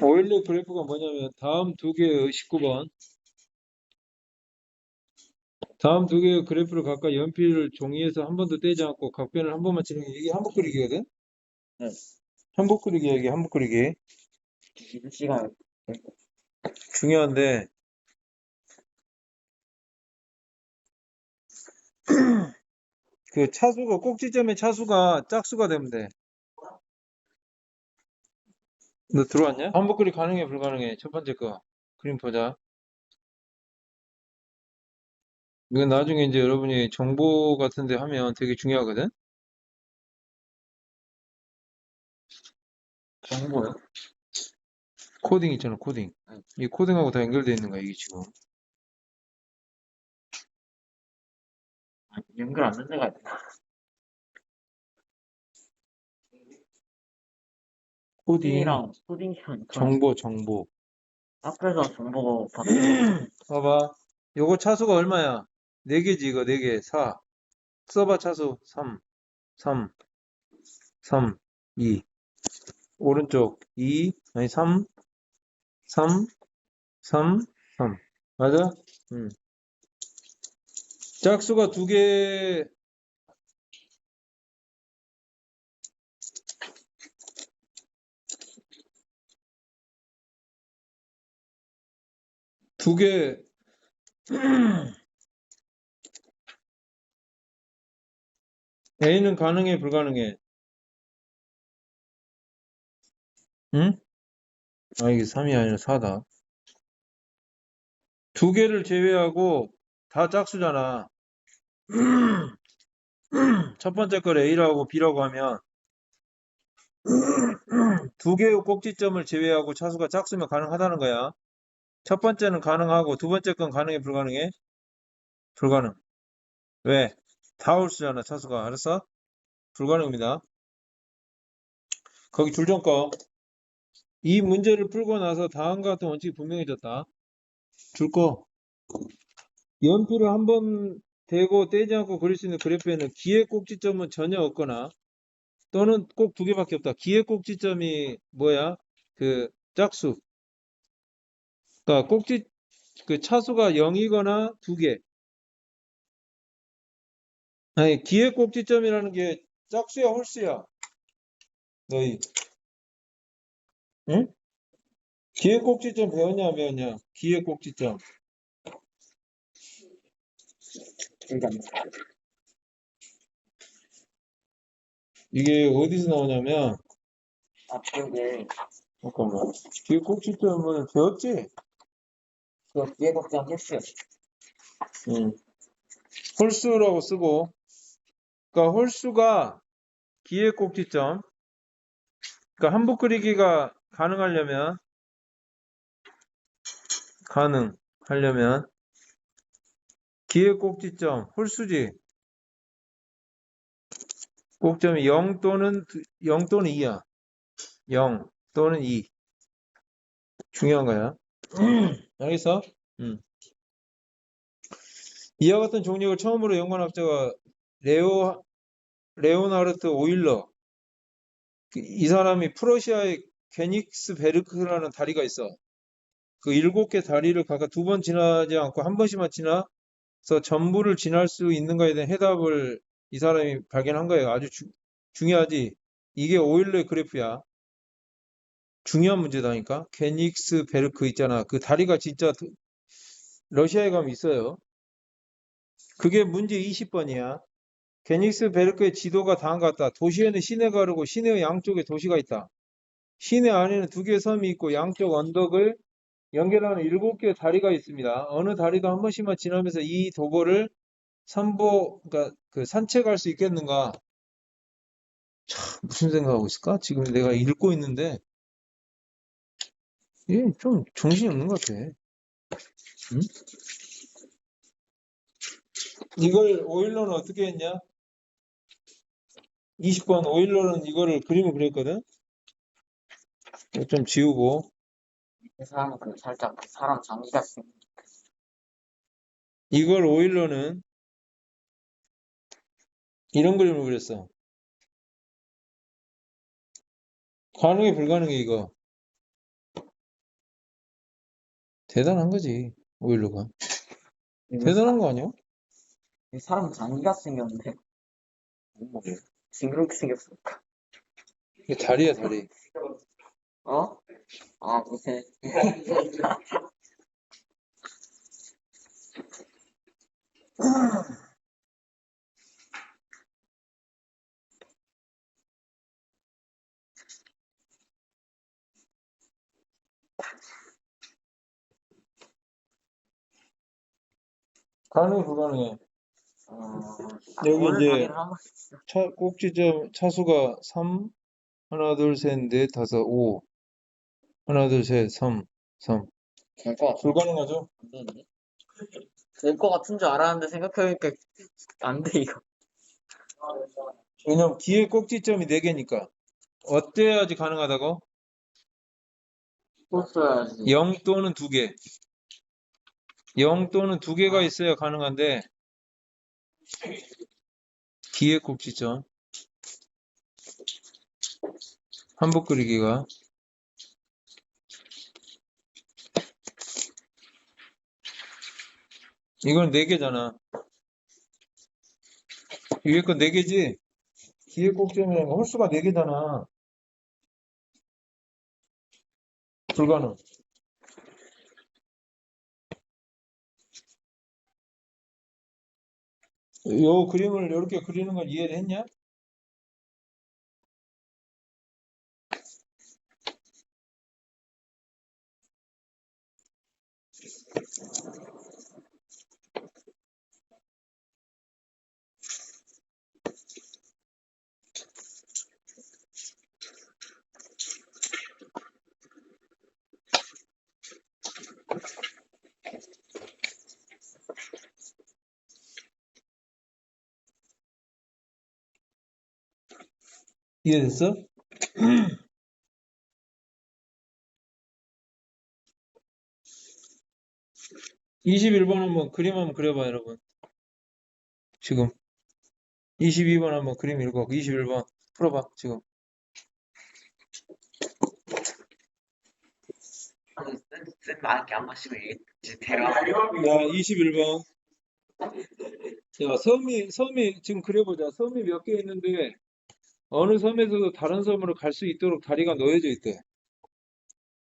오일러 그래프가 뭐냐면 다음 두 개의 19번 다음 두 개의 그래프를 각각 연필을 종이에서 한 번도 떼지 않고 각변을 한 번만 치는 게 이게 한복 그리기거든? 네. 한복 그리기야 이게 한복 그리기 이 시간 중요한데 그 차수가 꼭지점의 차수가 짝수가 되면 돼. 너 들어왔냐? 한복 그리 가능해 불가능해? 첫 번째 거 그림 보자. 이건 나중에 이제 여러분이 정보 같은데 하면 되게 중요하거든. 정보요? 코딩 있잖아 코딩. 응. 이 코딩하고 다 연결되어 있는 거야 이게 지금. 연결 안 된 데가 있나? 코딩 코딩이랑 코딩이랑 정보 정보. 앞에서 정보가 바뀌는 봐봐. 요거 차수가 얼마야? 4개지 이거 4개. 4. 써봐 차수. 3. 3. 3. 2. 오른쪽 2. 아니 3. 3. 3. 3. 맞아? 응. 짝수가 두 개. 두 개. A는 가능해, 불가능해? 응? 아, 이게 3이 아니라 4다. 두 개를 제외하고 다 짝수잖아. 첫 번째 걸 A라고 B라고 하면 두 개의 꼭지점을 제외하고 차수가 짝수면 가능하다는 거야. 첫 번째는 가능하고 두 번째 건 가능해, 불가능해? 불가능. 왜? 다 홀수잖아, 차수가. 알았어? 불가능입니다. 거기 줄점 거. 이 문제를 풀고 나서 다음과 같은 원칙이 분명해졌다. 줄 거. 연필을 한 번 대고 떼지 않고 그릴 수 있는 그래프에는 기의 꼭지점은 전혀 없거나 또는 꼭 두 개밖에 없다. 기의 꼭지점이 뭐야? 그 짝수. 그러니까 꼭지 그 차수가 0이거나 두 개. 아니 기의 꼭지점이라는 게 짝수야 홀수야? 너희. 응? 기의 꼭지점 배웠냐 안 배웠냐? 기의 꼭지점. 그러니까 이게 어디서 나오냐면 앞쪽에 잠깐만. 기의 꼭지점은 배웠지? 그 뒤에 걱정 했어요. 응. 홀수라고 쓰고 그러니까 홀수가 기의 꼭지점 그러니까 한복 그리기가 가능하려면 가능하려면 기의 꼭지점 홀수지 꼭점이 0 또는 0 또는 2야 0 또는 2 중요한 거야 알겠어? 응. 이와 같은 종력을 처음으로 연구한 학자가 레오 레오나르트 오일러 그- 이 사람이 프러시아의 게닉스베르크라는 다리가 있어. 그 일곱 개 다리를 각각 두 번 지나지 않고 한 번씩만 지나서 전부를 지날 수 있는가에 대한 해답을 이 사람이 발견한 거예요. 아주 주- 중요하지. 이게 오일러의 그래프야. 중요한 문제다니까. 게닉스 베르크 있잖아. 그 다리가 진짜 도- 러시아에 가면 있어요. 그게 문제 20번이야. 게닉스 베르크의 지도가 다음과 같다. 도시에는 시내가 흐르고 시내의 양쪽에 도시가 있다. 시내 안에는 두 개의 섬이 있고 양쪽 언덕을 연결하는 일곱 개의 다리가 있습니다. 어느 다리도 한 번씩만 지나면서 이 도보를 산보, 그러니까 그 산책할 수 있겠는가? 참, 무슨 생각하고 있을까? 지금 내가 읽고 있는데, 얘좀 정신이 없는 것 같아. 응? 이걸 오일러는 어떻게 했냐? 20번 오일러는 이거를 그림을 그렸거든? 이거 좀 지우고, 그 사람은 그 살짝 그 사람 장기가 쓴 이걸 오일러는 이런 그림을 그렸어. 가능해, 불가능해, 이거. 대단한 거지, 오일러가. 대단한 거 아니야? 사람 장기가 생겼는데. 징그럽게 생겼어. 이게 다리야, 다리. 어? 아, 무슨. 가능해, 불가능해? 어, 여기 오늘 이제 한 차, 꼭지점 차수가 3, 하나, 둘, 셋, 넷, 다섯, 5. 하나, 둘, 셋, 3, 3. 될것 같아. 불가능하죠? 될것 같은 줄 알았는데 생각해보니까 안 돼, 이거. 왜냐면 뒤에 꼭지점이 4개니까. 어때야지 가능하다고? 또 써야지. 0 또는 2개. 0 또는 2개가 있어야 가능한데, 뒤에 꼭지점. 한복 그리기가. 이건 4개잖아. 위에 건 4개지? 뒤에 꼭지점이라는 거 홀수가 4개잖아. 불가능. 요 그림을 이렇게 그리는 건 이해를 했냐? 이해됐어? 21번 한번 그림 한번 그려봐, 여러분. 지금. 22번 한번 그림 읽어. 21번 풀어봐, 지금. 쌤 말게 한 번씩 이제 대화. 야, 21번. 자, 섬이, 섬이, 지금 그려보자. 섬이 몇 개 있는데, 어느 섬에서도 다른 섬으로 갈 수 있도록 다리가 놓여져 있대.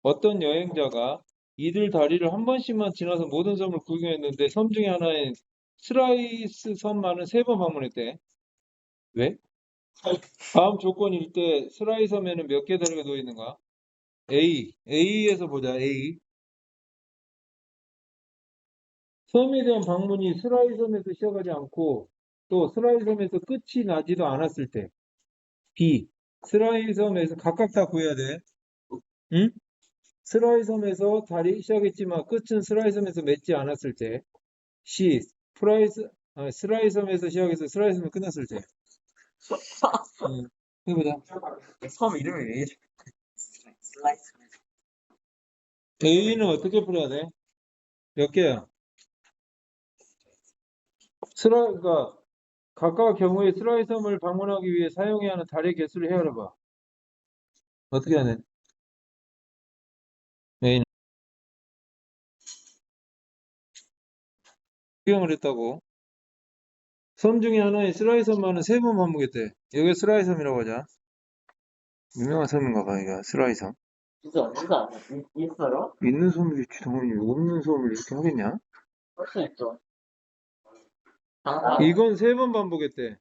어떤 여행자가 이들 다리를 한 번씩만 지나서 모든 섬을 구경했는데, 섬 중에 하나인 스라이스 섬만은 세 번 방문했대. 왜? 다음 조건일 때, 스라이 섬에는 몇 개 다리가 놓여 있는가? A. A에서 보자, A. 섬에 대한 방문이 스라이 섬에서 시작하지 않고 또 스라이 섬에서 끝이 나지도 않았을 때 B. 스라이 섬에서 각각 다 구해야 돼. 응? 스라이 섬에서 다리 시작했지만 끝은 스라이 섬에서 맺지 않았을 때 C. 프라이스, 아, 스라이 섬에서 시작해서 스라이 섬에 끝났을 때. 응. 해보자. 섬 이름이 왜 이래? 슬라이스. A는 어떻게 풀어야 돼? 몇 개야? 스라, 그러니까 각각 경우에 스라이 섬을 방문하기 위해 사용해야 하는 다리 개수를 헤아려봐. 어떻게 하네? A는 구경을 했다고. 섬 중에 하나인 스라이 섬만은 세 번 반복했대. 여기 스라이 섬이라고 하자. 유명한 섬인가 봐, 이거 스라이 섬. 진짜 진짜 이- 있어요? 있는 섬이겠지, 당연히. 없는 섬을 이렇게 하겠냐? 할 수 있죠. 항상 이건 세 번 반복했대.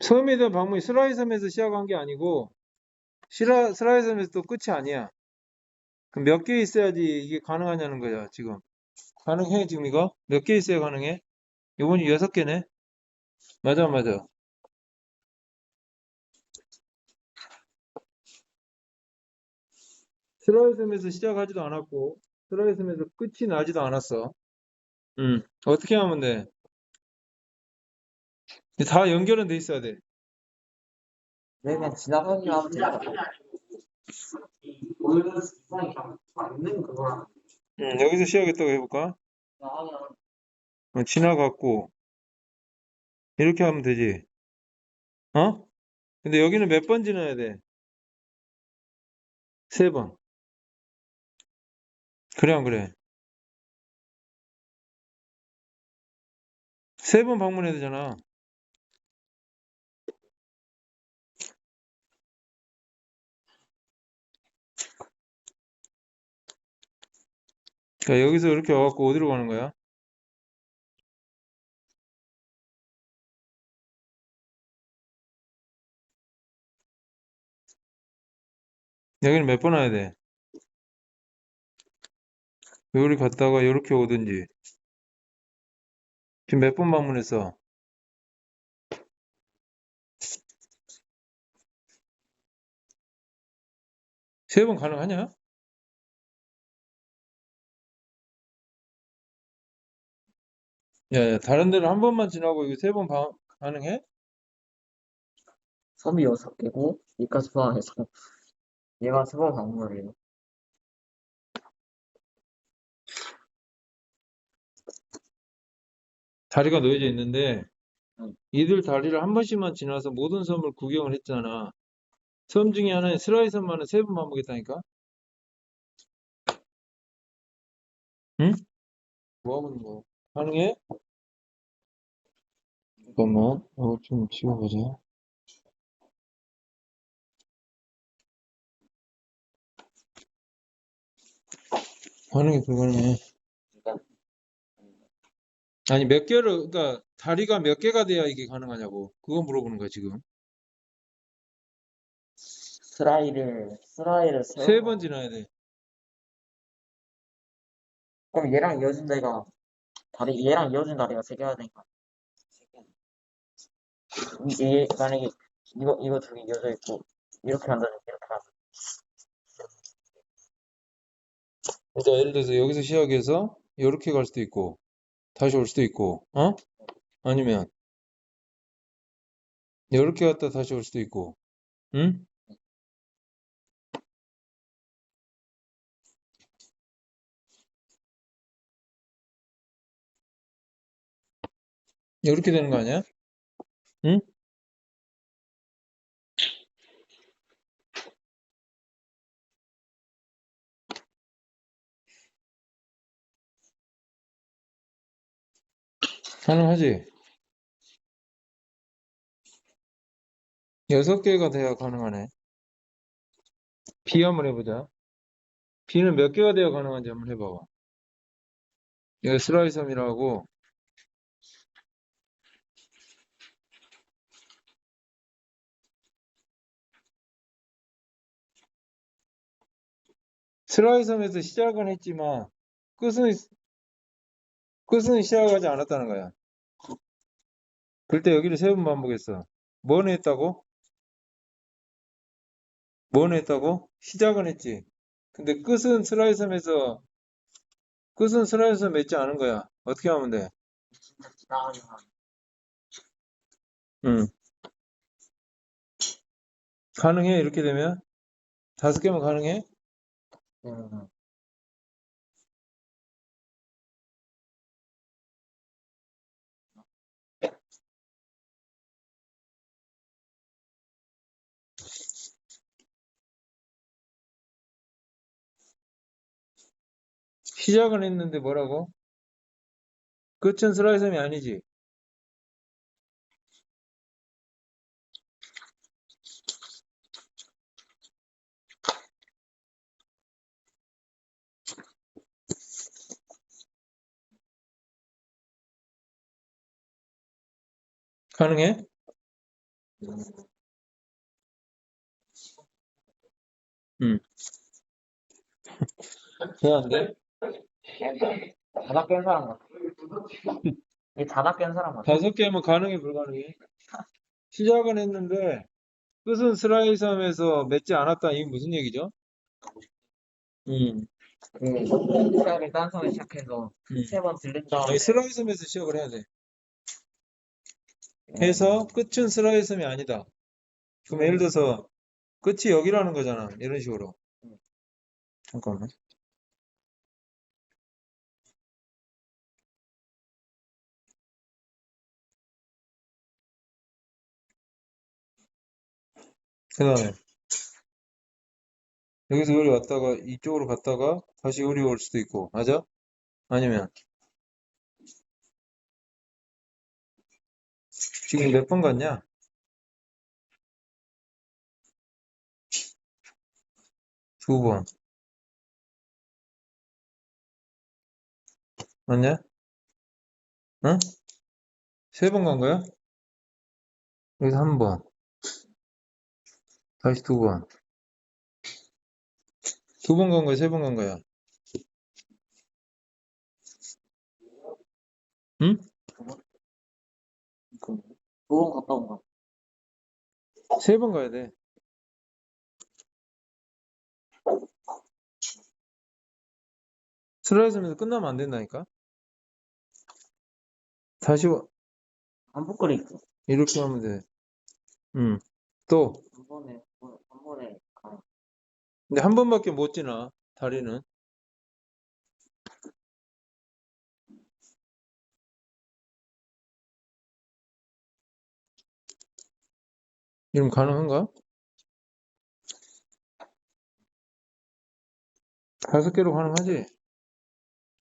섬에 대한 방문이 스라이 섬에서 시작한 게 아니고 시라, 스라이 섬에서 또 끝이 아니야. 그럼 몇 개 있어야지 이게 가능하냐는 거야, 지금. 가능해, 지금 이거? 몇 개 있어야 가능해? 이번이 여섯 개네? 맞아, 맞아. 스라이 섬에서 시작하지도 않았고 스라이 섬에서 끝이 나지도 않았어. 음, 어떻게 하면 돼? 다 연결은 돼 있어야 돼. 왜 그냥 지나가기만 하면 되니까. 오히려 이상이 맞는 그거랑 음, 여기서 시작했다고 해볼까? 어, 지나갔고 이렇게 하면 되지. 어? 근데 여기는 몇 번 지나야 돼? 세 번. 그래, 안 그래? 세 번 방문해야 되잖아. 그러니까 여기서 이렇게 와갖고 어디로 가는 거야? 여기는 몇 번 와야 돼? 여기 갔다가 이렇게 오든지. 지금 몇 번 방문했어? 세 번 가능하냐? 야, 야, 다른 데는 한 번만 지나고 이거 세 번 가능해? 섬이 여섯 개고 이까지 포함해서 얘가 세 번 방문이에요. 다리가 놓여져 있는데 응. 이들 다리를 한 번씩만 지나서 모든 섬을 구경을 했잖아. 섬 중에 하나인 스라이 섬만은 세 번 반복했다니까? 응? 뭐 하고 있는 거야? 가능해? 잠깐만, 이거 좀 지워보자. 가능해, 불가능해? 아니, 몇 개를, 그러니까 다리가 몇 개가 돼야 이게 가능하냐고. 그거 물어보는 거야, 지금. 스라이를 스라이를 세세 번. 번 지나야 돼. 그럼 얘랑 이어진 데가 다리 얘랑 이어진 다리가 세 개야 되니까 얘 만약에 이거 이거 두개 이어져 있고 이렇게 한다든지 이렇게 한다. 그러니까 예를 들어서 여기서 시작해서 이렇게 갈 수도 있고 다시 올 수도 있고 어? 아니면 이렇게 갔다 다시 올 수도 있고 응? 이렇게 되는 거 아니야? 응? 가능하지? 여섯 개가 돼야 가능하네. B 한번 해보자. B는 몇 개가 돼야 가능한지 한번 해봐봐. 여기 슬라이섬이라고 슬라이섬에서 시작은 했지만 끝은 끝은 시작하지 않았다는 거야. 그때 여기를 세 번 반복했어. 뭐는 했다고? 뭐는 했다고? 시작은 했지. 근데 끝은 슬라이섬에서 끝은 슬라이섬 맺지 않은 거야. 어떻게 하면 돼? 응. 가능해? 이렇게 되면? 다섯 개면 가능해? 음, 시작은 했는데 뭐라고? 끝은 슬라이섬이 아니지. 가능해? 응. 돼, 안 돼? 자다 깬 사람 같아. 이 자다 깬 사람 같아. 다섯 개면 가능해, 불가능해? 시작은 했는데 끝은 슬라이섬에서 맺지 않았다. 이게 무슨 얘기죠? 음, 그 시작을 딴섬에 시작해서 음. 세 번 들린 다음에 슬라이섬에서 시작을 해야 돼. 해서 끝은 슬라이섬이 아니다. 그럼 예를 들어서 끝이 여기라는 거잖아. 이런 식으로. 잠깐만. 그 다음에 여기서 요리 왔다가 이쪽으로 갔다가 다시 요리 올 수도 있고, 맞아? 아니면 지금 몇 번 갔냐? 두 번. 맞냐? 응? 세 번 간 거야? 여기서 한 번. 다시 두 번. 두 번 간 거야? 세 번 간 거야? 응? 두번 갔다 온 거. 세번 가야 돼. 슬라이스면서 끝나면 안 된다니까? 다시 와- 반복거리 있어. 이렇게 하면 돼. 응. 또. 한 번에, 한 근데 한 번밖에 못 지나, 다리는. 이름 가능한가? 다섯 개로 가능하지?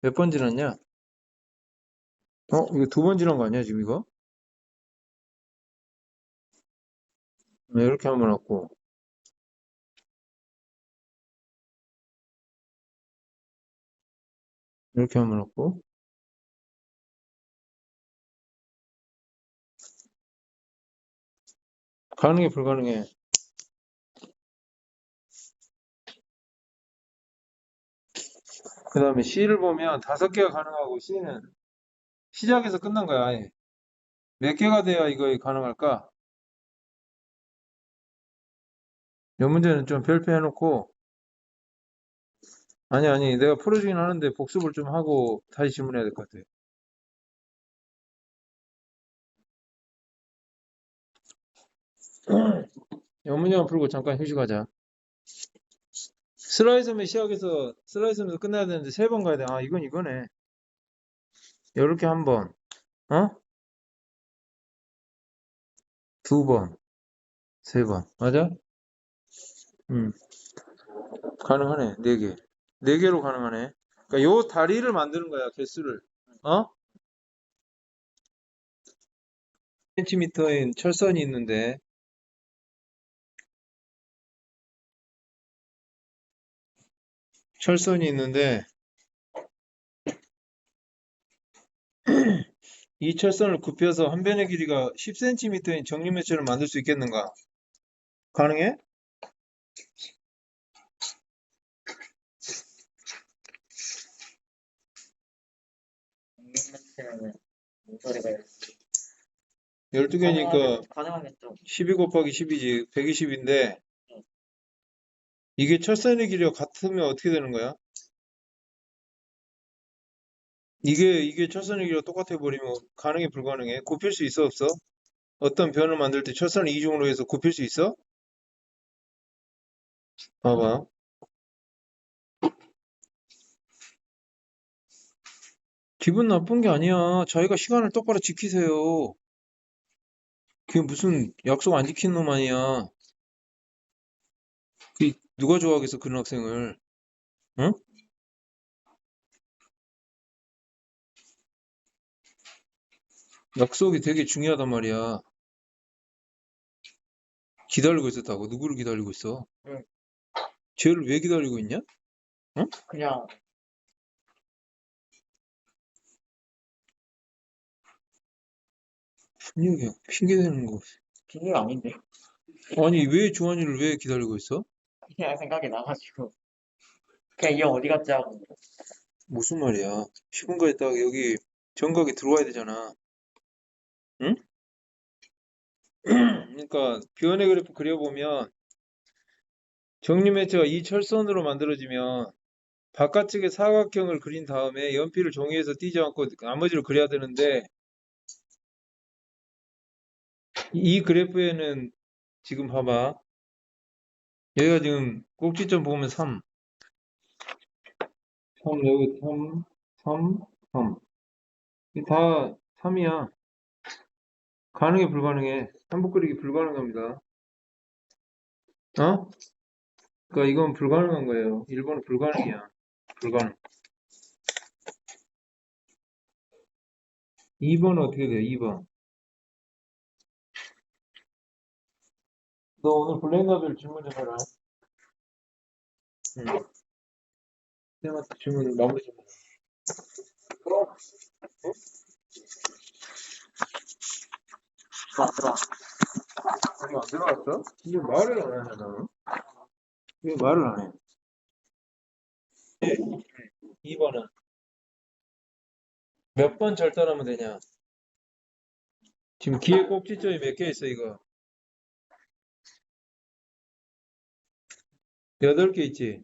몇 번 지났냐? 어, 이거 두 번 지난 거 아니야, 지금 이거? 네, 이렇게 하면 왔고. 이렇게 하면 왔고. 가능해, 불가능해? 그 다음에 C를 보면 다섯 개가 가능하고 C는 시작에서 끝난 거야, 아예. 몇 개가 돼야 이거 가능할까? 이 문제는 좀 별표 해 놓고, 아니, 아니, 내가 풀어 주긴 하는데 복습을 좀 하고 다시 질문해야 될 것 같아. 이 문제만 풀고 잠깐 휴식하자. 슬라이스면 시작해서, 슬라이스면서 끝나야 되는데 세 번 가야 돼. 아, 이건 이거네. 이렇게 한 번, 어? 두 번, 세 번. 맞아? 음. 가능하네. 네 개. 네 개로 가능하네. 그러니까 요 다리를 만드는 거야, 개수를. 어? 센티미터인 철선이 있는데 철선이 있는데 이 철선을 굽혀서 한 변의 길이가 10cm인 정리매체를 만들 수 있겠는가? 가능해? 모서리가 12개니까 가능하겠죠. 12 곱하기 10이지 120인데 이게 철선의 길이가 같으면 어떻게 되는 거야? 이게 이게 철선의 길이가 똑같아 버리면 가능해 불가능해? 굽힐 수 있어 없어? 어떤 변을 만들 때 철선을 이중으로 해서 굽힐 수 있어? 봐봐. 기분 나쁜 게 아니야. 자기가 시간을 똑바로 지키세요. 그게 무슨 약속 안 지키는 놈 아니야. 그 누가 좋아하겠어 그런 학생을? 응? 약속이 되게 중요하단 말이야. 기다리고 있었다고? 누구를 기다리고 있어? 응. 쟤를 왜 기다리고 있냐? 그냥 무슨 얘기야? 핑계대는 거. 핑계가 아닌데. 아니, 왜 조한이를 왜 기다리고 있어? 그냥 생각이 나가지고. 그냥 이 형 어디 갔지 하고. 무슨 말이야? 10분까지 딱 여기 정각에 들어와야 되잖아. 응? 그러니까 비원의 그래프 그려보면 정리 매체가 이 철선으로 만들어지면 바깥쪽에 사각형을 그린 다음에 연필을 종이에서 띄지 않고 나머지를 그려야 되는데 이 그래프에는 지금 봐봐. 여기가 지금 꼭지점 보면 3. 3, 여기 3, 3, 3. 이게 다 3이야. 가능해, 불가능해? 한복 그리기 불가능합니다. 어? 그러니까 이건 불가능한 거예요. 1번은 불가능이야. 불가능. 2번은 어떻게 돼요? 2번. 너 오늘 블랙나벨 질문 좀 해라. 응. 쌤한테 질문 마무리 좀 해라. 들어와, 들어와. 아직 안 들어왔어? 이게 말을 안 너는? 왜 말을 안 해? 2번은 몇 번 절단하면 되냐? 지금 기회 꼭지점이 몇 개 있어, 이거? 8개 있지?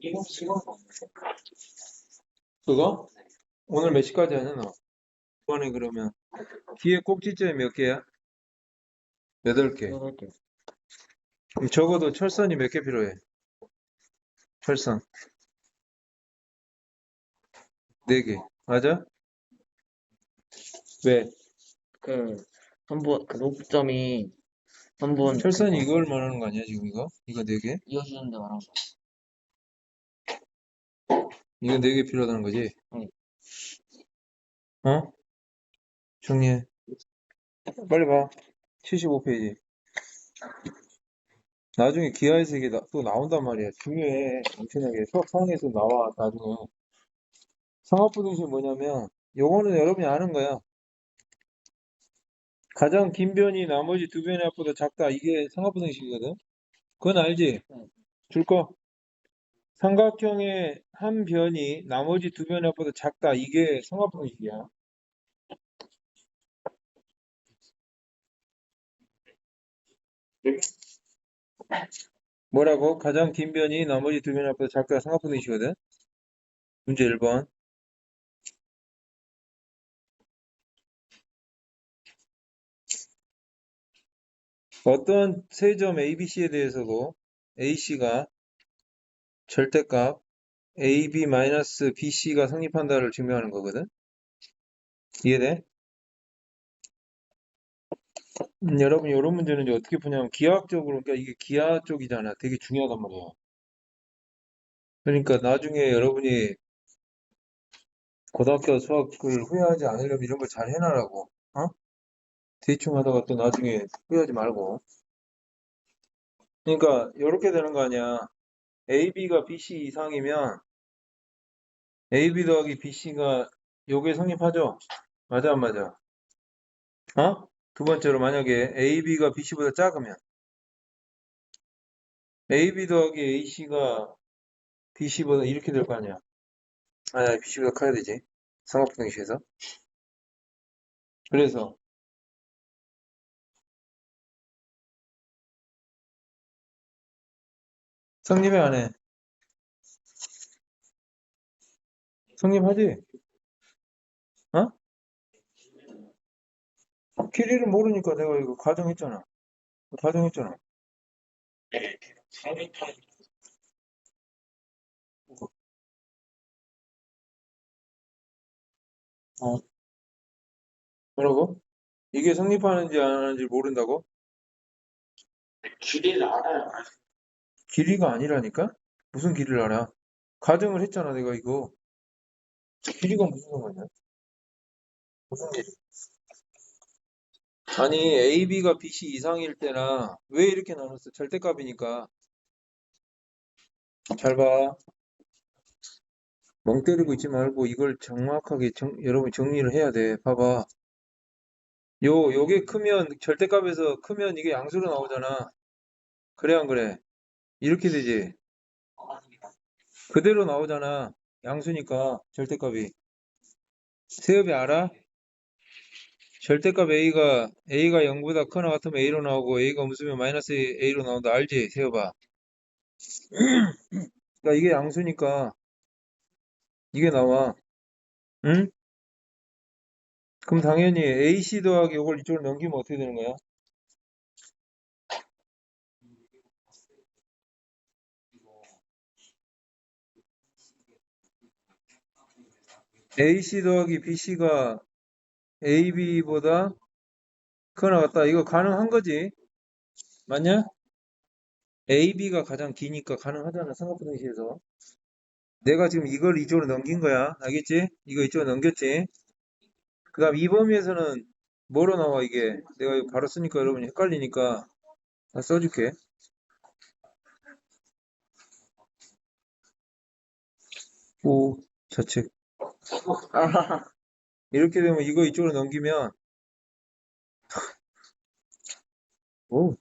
이건 시간 그거? 오늘 몇 시까지 하냐, 너? 이번에 그러면 기회 꼭지점이 몇 개야? 8개. 여덟 개. 그럼 적어도 철선이 몇 개 필요해? 철선. 4개. 맞아? 왜? 그, 선분, 그 녹점이, 선분, 철선이 이걸 말하는 거 아니야, 지금 이거? 이거 4개? 이어주는데 말하는 거. 이거 4개 필요하다는 거지? 응. 어? 정리해. 빨리 봐. 75페이지. 나중에 기하의 세계 나- 또 나온단 말이야. 중요해. 엄청나게. 수학 상황에서 나와, 나중에. 상업부등식 뭐냐면, 요거는 여러분이 아는 거야. 가장 긴 변이 나머지 두 변의 합보다 작다. 이게 상업부등식이거든. 그건 알지? 응. 줄 거. 삼각형의 한 변이 나머지 두 변의 합보다 작다. 이게 상업부등식이야. 뭐라고? 가장 긴 변이 나머지 두 변의 합보다 작다. 상업부등식이거든. 문제 1번. 어떤 세 점 ABC에 대해서도 AC가 절대값 AB-BC가 성립한다를 증명하는 거거든. 이해돼? 음, 여러분, 이런 문제는 이제 어떻게 푸냐면 기하학적으로, 그러니까 이게 기하 쪽이잖아. 되게 중요하단 말이야. 그러니까 나중에 여러분이 고등학교 수학을 후회하지 않으려면 이런 걸 잘 해놔라고. 어? 대충 하다가 또 나중에 후회하지 말고. 그러니까 이렇게 되는 거 아니야. AB가 BC 이상이면 AB 더하기 BC가 요게 성립하죠? 맞아 안 맞아? 어? 두 번째로 만약에 AB가 BC보다 작으면 AB 더하기 AC가 BC보다 이렇게 될 거 아니야? 아니 BC보다 커야 되지 상업부등식에서 그래서 성립해 안 해? 성립하지? 어? 길이를 모르니까 내가 이거 가정했잖아. 가정했잖아. 어. 뭐라고? 이게 성립하는지 안 하는지 모른다고? 길이를 알아요. 길이가 아니라니까? 무슨 길이를 알아? 가정을 했잖아, 내가 이거. 길이가 무슨 상관이야? 무슨 길이? 아니, AB가 BC 이상일 때나, 왜 이렇게 나눴어? 절대값이니까. 잘 봐. 멍 때리고 있지 말고 이걸 정확하게 정- 여러분 정리를 해야 돼. 봐봐. 요, 요게 크면, 절대값에서 크면 이게 양수로 나오잖아. 그래, 안 그래? 이렇게 되지. 그대로 나오잖아. 양수니까, 절대값이. 세엽이 알아? 절대값 A가, A가 0보다 크나 같으면 A로 나오고, A가 없으면 마이너스 A로 나온다. 알지? 세엽아. 그러니까 이게 양수니까, 이게 나와. 응? 그럼 당연히 AC 더하기 이걸 이쪽으로 넘기면 어떻게 되는 거야? AC 더하기 BC가 AB보다 크나 같다. 이거 가능한 거지? 맞냐? AB가 가장 기니까 가능하잖아. 삼각분형식에서. 내가 지금 이걸 이쪽으로 넘긴 거야. 알겠지? 이거 이쪽으로 넘겼지? 그 다음 이 범위에서는 뭐로 나와 이게? 내가 이거 바로 쓰니까 여러분이 헷갈리니까 나 써줄게. 오, 좌 측. 이렇게 되면 이거 이쪽으로 넘기면 오,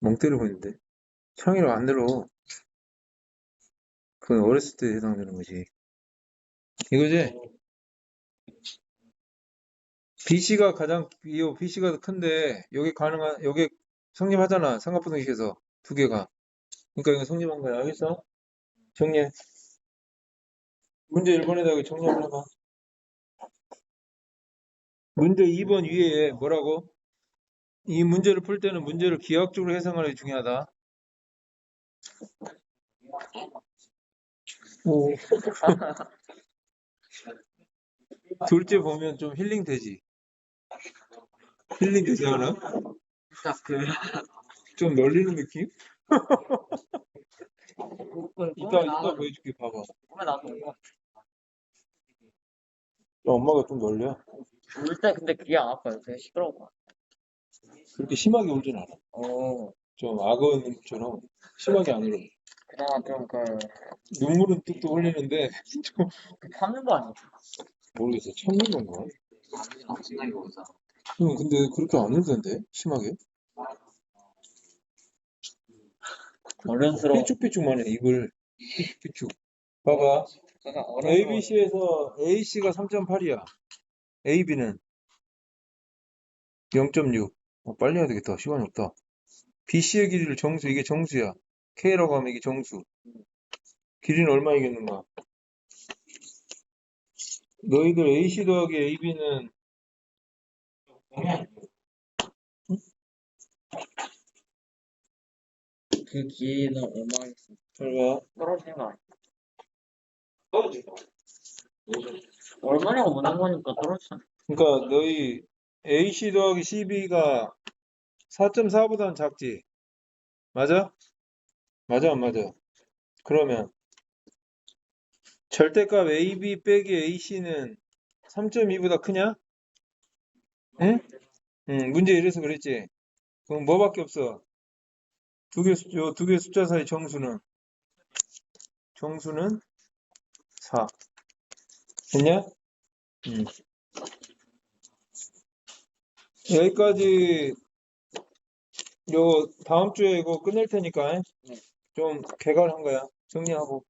멍 때리고 있는데. 창의력 안 들어. 그건 어렸을 때 해당되는 거지. 이거지? BC가 가장, 이 BC가 큰데, 여기 가능한, 여기 성립하잖아. 삼각분형식에서. 두 개가. 그러니까 이거 성립한 거야. 알겠어? 정리해. 문제 1번에다 여기 정리 한번 해봐. 문제 2번 위에 뭐라고? 이 문제를 풀 때는 문제를 기하학적으로 해석하는 게 중요하다. 오. 둘째 보면 좀 힐링 되지. 힐링 되지 않아? 딱 그, 좀 놀리는 느낌? 이따, 이따 보여줄게, 봐봐. 꿈에 나와서 이거. 엄마가 좀 놀려. 울때 근데 귀에 안 아파요. 되게 시끄러운 거. 그렇게 심하게 울진 않아. 어, 좀 악어처럼 심하게 안 울어. 그나마 좀 그, 눈물은 뚝뚝 흘리는데, 좀그 참는 거 아니야? 모르겠어. 참는 건가? 안 친다기 보자. 응, 근데 그렇게 안 울던데? 심하게? 어른스러워. 삐죽삐죽만 해, 입을. 삐죽삐죽. 봐봐. 약간 어른스러워. ABC에서 AC가 3.8이야. AB는 0.6. 어, 빨리 해야 되겠다. 시간이 없다. BC의 길이를 정수, 이게 정수야. K라고 하면 이게 정수. 길이는 얼마이겠는가? 너희들 AC 더하기 AB는 그 얼마겠어? 잘 봐. 떨어지는 거 아니야? 얼마냐고 묻는 거니까 떨어지잖아. 그러니까 너희 AC 더하기 CB가 4.4보다는 작지? 맞아? 맞아, 안 맞아? 그러면 절대값 AB 빼기 AC는 3.2보다 크냐? 응? 응, 문제 이래서 그랬지? 그럼 뭐밖에 없어? 두 개, 요두개 숫자 사이 정수는? 정수는 4. 됐냐? 응. 여기까지 요 다음 주에 이거 끝낼 테니까 네. 좀 개괄한 거야. 정리하고.